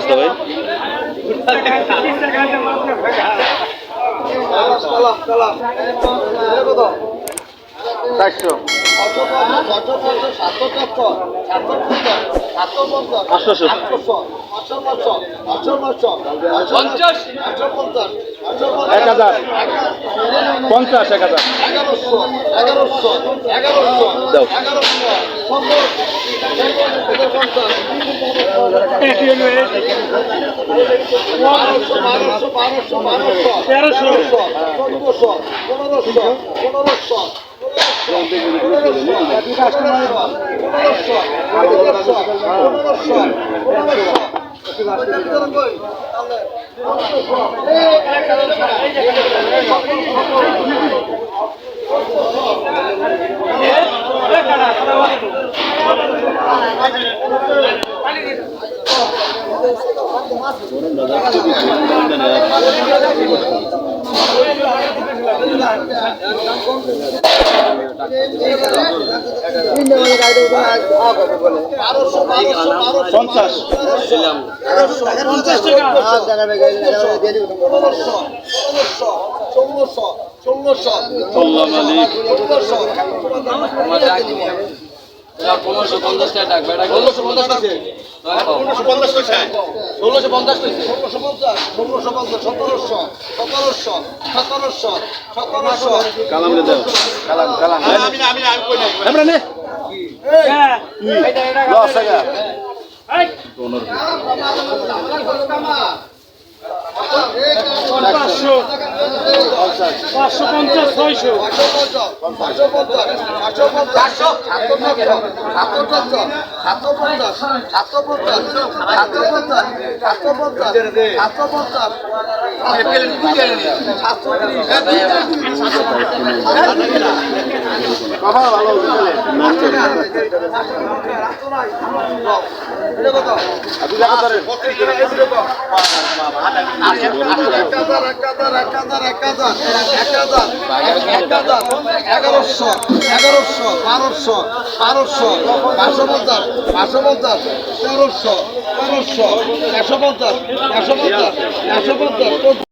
কত ভাই? এক হাজার। পঞ্চাশ এক হাজার। এগারোশো। এগারোশো। এগারোশো। তেরোশো চোদ্দশো পনেরোশো পনেরোশো বারোশো পঞ্চাশ। পঞ্চাশ টাকা ষোলোশো। ষোলোশো। ষোলোশো। ষোলো মালিক পনেরোশো পঞ্চাশ টাকা ডাক বেটা ষোলোশো পঞ্চাশ আছে ষোলোশো পঞ্চাশ ষোলোশো পঞ্চাশ ষোলোশো পঞ্চাশ ষোলোশো পঞ্চাশ সতেরোশো সতেরোশো সতেরোশো সতেরোশো। কালাম রে দাও। কালাম কালাম। আমি আমি আমি কই নাই? আমরা নে। লস টাকা। পনেরো পাঁচশো পঞ্চাশ ছয়শো বাবা হাজার এক হাজার এক হাজার এক হাজার এগারোশো এগারোশো, বারোশো বারোশো, পাঁচশো পঞ্চাশ পাঁচশো পঞ্চাশ তেরোশো তেরোশো একশো পঞ্চাশ একশো পঞ্চাশ একশো পঞ্চাশ